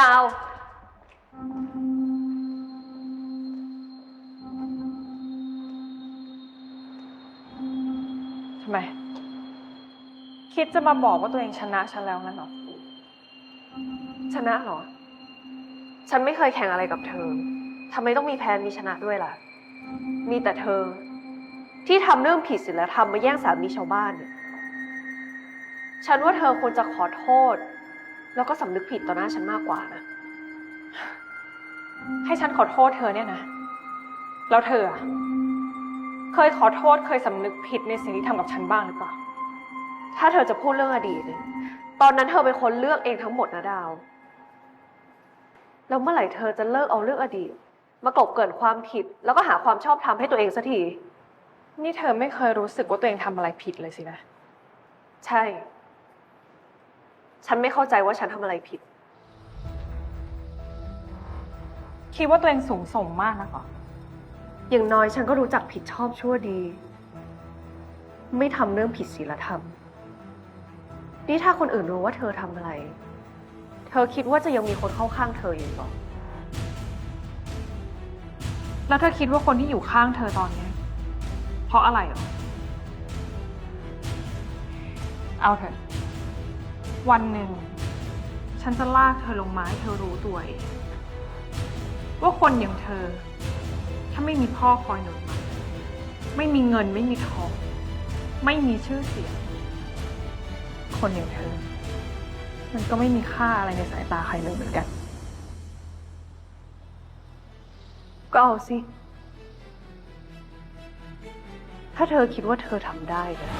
ดาว ทำไม คิดจะมาบอกว่าตัวเองชนะฉันแล้วงั้นเหรอ ชนะเหรอ ฉันไม่เคยแข่งอะไรกับเธอ ทำไมต้องมีแพ้มีชนะด้วยล่ะ มีแต่เธอ ที่ทำเรื่องผิดศีลธรรมมาแย่งสามีชาวบ้านเนี่ย ฉันว่าเธอควรจะขอโทษ แล้วก็สำนึกผิดต่อหน้าฉันมากกว่านะ ให้ฉันขอโทษเธอเนี่ยนะ แล้วเธออะเคยขอโทษเคยสำนึกผิดในสิ่งที่ทำกับฉันบ้างหรือเปล่า ถ้าเธอจะพูดเรื่องอดีตเนี่ยตอนนั้นเธอเป็นคนเลือกเองทั้งหมดนะดาว แล้วเมื่อไหร่เธอจะเลิกเอาเรื่องอดีต มากลบเกลื่อนความผิด แล้วก็หาความชอบธรรมให้ตัวเองสักที นี่เธอไม่เคยรู้สึกว่าตัวเองทำอะไรผิดเลยสินะ ใช่ ฉันไม่เข้าใจว่าฉันทำอะไรผิด คิดว่าตัวเองสูงส่งมากนะเหรออย่างน้อยฉันก็รู้จักผิดชอบชั่วดี ไม่ทำเรื่องผิดศีลธรรม นี่ถ้าคนอื่นรู้ว่าเธอทำอะไร เธอคิดว่าจะยังมีคนเข้าข้างเธออยู่หรอ แล้วเธอคิดว่าคนที่อยู่ข้างเธอตอนเนี้ยเพราะอะไรเหรอ เอาเถอะ วันหนึ่ง ฉันจะลากเธอลงมาให้เธอรู้ตัวเองว่าคนอย่างเธอ ถ้าไม่มีพ่อคอยหนุนไม่มีเงินไม่มีทอง ไม่มีชื่อเสียง คนอย่างเธอ มันก็ไม่มีค่าอะไรในสายตาใครเลยเหมือนกัน ก็เอาสิ ถ้าเธอคิดว่าเธอทำได้นะ